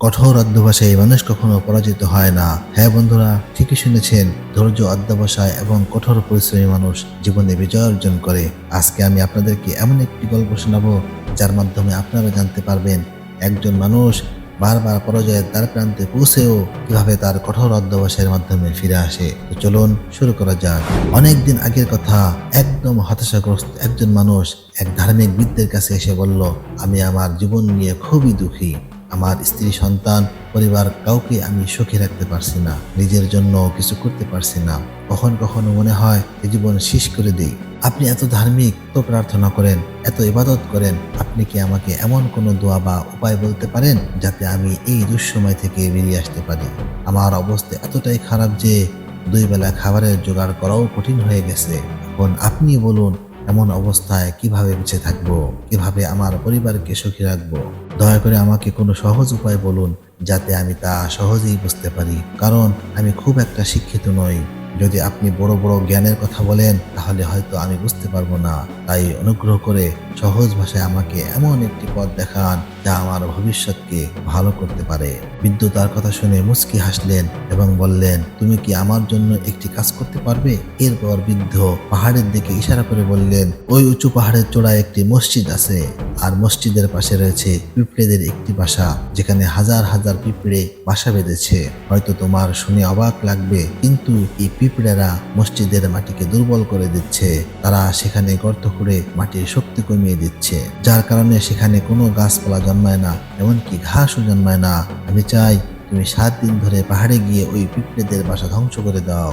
কঠোর অধ্যবসায়ে মানুষ কখনো পরাজিত হয় না। হ্যাঁ বন্ধুরা, ঠিকই শুনেছেন, ধৈর্য, অধ্যবসায় এবং কঠোর পরিশ্রমী মানুষ জীবনে বিজয় অর্জন করে। আজকে আমি আপনাদেরকে এমন একটি গল্প শোনাবো, যার মাধ্যমে আপনারা জানতে পারবেন, একজন মানুষ বারবার পরাজয়ের দ্বার প্রান্তে পৌঁছেও কীভাবে তার কঠোর অধ্যবসায়ের মাধ্যমে ফিরে আসে। তো চলুন শুরু করা যাক। অনেক দিন আগের কথা, একদম হতাশাগ্রস্ত একজন মানুষ এক ধার্মিক বিদ্যের কাছে এসে বলল, আমি আমার জীবন নিয়ে খুবই দুঃখী। আমার স্ত্রী, সন্তান, পরিবার কাউকে আমি সুখী রাখতে পারছি না, নিজের জন্য কিছু করতে পারছি না। কখন কখনো মনে হয় এ জীবন শেষ করে দেই। আপনি এত ধার্মিক, তো প্রার্থনা করেন, এত ইবাদত করেন, আপনি কি আমাকে এমন কোনো দোয়া বা উপায় বলতে পারেন যাতে আমি এই দুঃসময় থেকে বেরিয়ে আসতে পারি? আমার অবস্থা এতটাই খারাপ যে দুই বেলা খাবারের জোগাড় করাও কঠিন হয়ে গেছে। এখন আপনি বলুন এমন অবস্থায় কীভাবে বেঁচে থাকব? কীভাবে আমার পরিবারকে সুখী রাখব? দয়া করে আমাকে কোনো সহজ উপায় বলুন যাতে আমি তা সহজেই বুঝতে পারি। কারণ আমি খুব একটা শিক্ষিত নই। যদি আপনি বড় বড় জ্ঞানের কথা বলেন, তাহলে হয়তো আমি বুঝতে পারব না। তাই অনুগ্রহ করে সহজ ভাষায় আমাকে এমন একটি পথ দেখান যা আমার ভবিষ্যৎকে ভালো করতে পারে। বৃদ্ধ তার কথা শুনে মুস্কি হাসলেন এবং বললেন, তুমি কি আমার জন্য একটি কাজ করতে পারবে? এরপর বৃদ্ধ পাহাড়ের দিকে ইশারা করে বললেন, ওই উঁচু পাহাড়ের চূড়ায় একটি মসজিদ আছে। আর মসজিদের পাশে রয়েছে পিঁপড়েদের একটি বাসা, যেখানে হাজার হাজার পিঁপড়ে বাসা বেঁধেছে। হয়তো তোমার শুনে অবাক লাগবে, কিন্তু এই পিঁপড়েরা মসজিদের মাটিকে দুর্বল করে দিচ্ছে। তারা সেখানে গর্ত করে মাটির শক্তি কমিয়ে দিচ্ছে। যার কারণে সেখানে কোনো গাছপালা জন্মায় না, এমনকি ঘাসও জন্মায় না। আমি চাই তুমি সাত দিন ধরে পাহাড়ে গিয়ে ওই পিঁপড়েদের বাসা ধ্বংস করে দাও।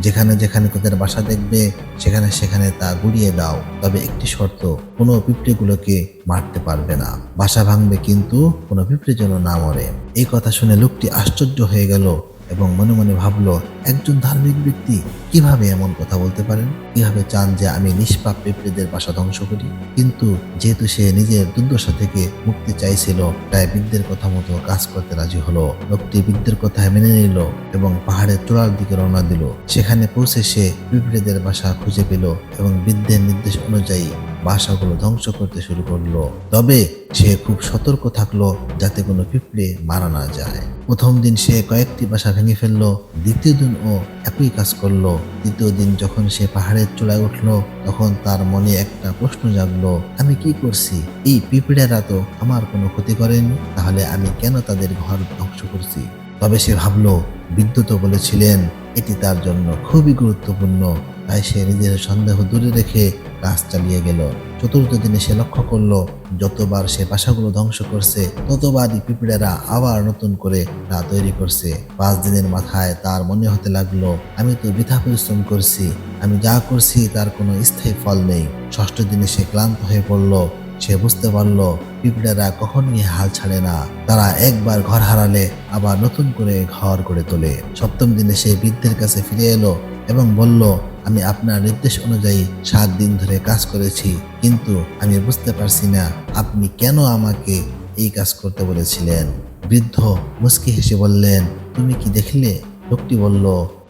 যেখানে যেখানে তাদের বাসা দেখবে, সেখানে সেখানে তা গুড়িয়ে দাও। তবে একটি শর্ত, কোনো পিঁপড়েগুলোকে মারতে পারবে না। বাসা ভাঙবে কিন্তু কোনো পিঁপড়ে যেন না মরে। এই কথা শুনে লোকটি আশ্চর্য হয়ে গেল। এবং মনে মনে ভাবলো, একজন ধার্মিক ব্যক্তি কীভাবে এমন কথা বলতে পারেন? কীভাবে চান যে আমি নিষ্পাপ পিঁপড়েদের বাসা ধ্বংস করি? কিন্তু যেহেতু সে নিজের দুর্দশা থেকে মুক্তি চাইছিল, তাই বৃদ্ধের কথা মতো কাজ করতে রাজি হলো। লোকটি বৃদ্ধের কথা মেনে নিল এবং পাহাড়ের চূড়ার দিকে রওনা দিল। সেখানে পৌঁছে সে পিঁপড়েদের বাসা খুঁজে পেল এবং বৃদ্ধের নির্দেশ অনুযায়ী বাসাগুলো ধ্বংস করতে শুরু করল। তবে সে খুব সতর্ক থাকল যাতে কোনো পিঁপড়ে মারা না যায়। প্রথম দিন সে কয়েকটি বাসা ভেঙে ফেলল, দ্বিতীয় দিন ও একই কাজ করল। তৃতীয় দিন যখন সে পাহাড়ের চূড়ায় উঠল, তখন তার মনে একটা প্রশ্ন জাগলো, আমি কি করছি? এই পিঁপড়েরা তো আমার কোনো ক্ষতি করেনি, তাহলে আমি কেন তাদের ঘর ধ্বংস করছি? তবে সে ভাবলো বিদ্যুৎ বলেছিলেন, এটি তার জন্য খুবই গুরুত্বপূর্ণ। তাই সে নিজের সন্দেহ দূরে রেখে কাজ চালিয়ে গেল। চতুর্থ দিনে সে লক্ষ্য করল, যতবার সে বাসাগুলো ধ্বংস করছে, ততবারই পিঁপড়েরা আবার নতুন করে তা তৈরি করছে। পাঁচ দিনের মাথায় তার মনে হতে লাগল, আমি তো বৃথা পরিশ্রম করছি, আমি যা করছি তার কোনো স্থায়ী ফল নেই। ষষ্ঠ দিনে সে ক্লান্ত হয়ে পড়ল। সে বুঝতে পারল, পিঁপড়েরা কখনই হাল ছাড়ে না। তারা একবার ঘর হারালে, আবার নতুন করে ঘর গড়ে তোলে। সপ্তম দিনে সে বৃদ্ধের কাছে ফিরে এলো এবং বলল আমি আপনার নির্দেশ অনুযায়ী সাত দিন ধরে কাজ করেছি, কিন্তু আমি বুঝতে পারছি না আপনি কেন আমাকে এই কাজ করতে বলেছিলেন। বৃদ্ধ মুস্কি হেসে বললেন, তুমি কি দেখলে? লোকটি বলল,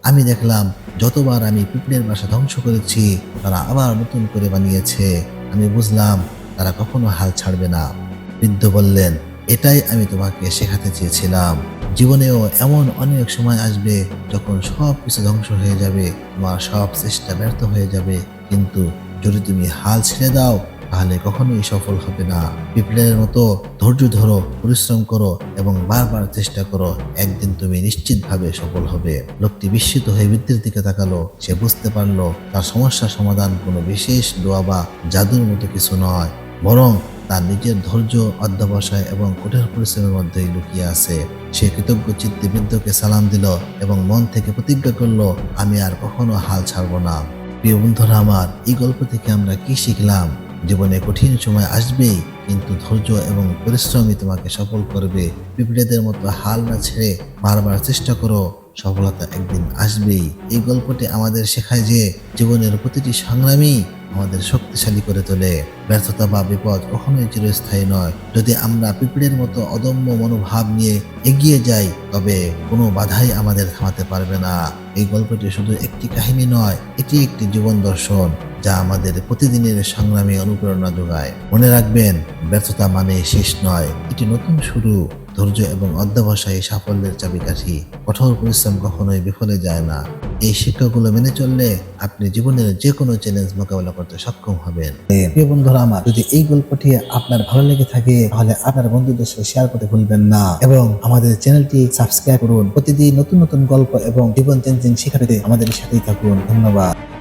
আমি দেখলাম যতবার আমি পিঁপড়ের বাসা ধ্বংস করেছি, তারা আবার নতুন করে বানিয়েছে। আমি বুঝলাম তারা কখনো হাল ছাড়বে না। বৃদ্ধ বললেন, এটাই আমি তোমাকে শেখাতে চেয়েছিলাম। জীবনেও এমন অনেক সময় আসবে যখন সব কিছু ধ্বংস হয়ে যাবে তোমার সব চেষ্টা ব্যর্থ হয়ে যাবে। কিন্তু যদি তুমি হাল ছেড়ে দাও, তাহলে কখনোই সফল হবে না। পিঁপড়ের মতো ধৈর্য ধরো, পরিশ্রম করো এবং বারবার চেষ্টা করো। একদিন তুমি নিশ্চিতভাবে সফল হবে। লোকটি বিস্মিত হয়ে বৃদ্ধির দিকে তাকালো। সে বুঝতে পারল, তার সমস্যার সমাধান কোনো বিশেষ দোয়া বা জাদুর মতো কিছু নয়। বরং তার নিজের ধৈর্য, অধ্যবসায় এবং কঠোর পরিশ্রমের মধ্যেই লুকিয়ে আছে। সে কৃতজ্ঞ চিত্তে বৃদ্ধকে সালাম দিল এবং মন থেকে প্রতিজ্ঞা করল, আমি আর কখনো হাল ছাড়বো না। প্রিয় বন্ধুরা আমার, এই গল্প থেকে আমরা কি শিখলাম? জীবনে কঠিন সময় আসবেই, কিন্তু ধৈর্য এবং পরিশ্রমই তোমাকে সফল করবে। পিঁপড়েদের মতো হাল না ছেড়ে বারবার চেষ্টা করো, সফলতা একদিন আসবেই। এই গল্পটি আমাদের শেখায় যে জীবনের প্রতিটি সংগ্রামই আমাদের শক্তিশালী করে তোলে। ব্যর্থতা বা বিপদ কখনোই চিরস্থায়ী নয়। যদি আমরা পিঁপড়ের মতো অদম্য মনোভাব নিয়ে এগিয়ে যাই, তবে কোনো বাধাই আমাদের থামাতে পারবে না। এই গল্পটি শুধু একটি কাহিনী নয়, এটি একটি জীবন দর্শন, যা আমাদের প্রতিদিনের সংগ্রামে অনুপ্রেরণা যোগায়। মনে রাখবেন, ব্যর্থতা মানে শেষ নয়, এটি নতুন শুরু। ধৈর্য এবং অধ্যবসায় সাফল্যের চাবিকাঠি। কঠোর পরিশ্রম কখনোই বিফলে যায় না। এই শিক্ষাগুলো মেনে চললে আপনি জীবনের যে কোনো চ্যালেঞ্জ মোকাবেলা করতে সক্ষম হবেন। প্রিয় বন্ধুরা আমার, যদি এই গল্পটি আপনার ভালো লেগে থাকে, তাহলে আপনার বন্ধুদের সাথে শেয়ার করতে ভুলবেন না এবং আমাদের চ্যানেলটি সাবস্ক্রাইব করুন। প্রতিদিন নতুন নতুন গল্প এবং জীবন চেঞ্জিং শিক্ষা পেতে আমাদের সাথেই থাকুন। ধন্যবাদ।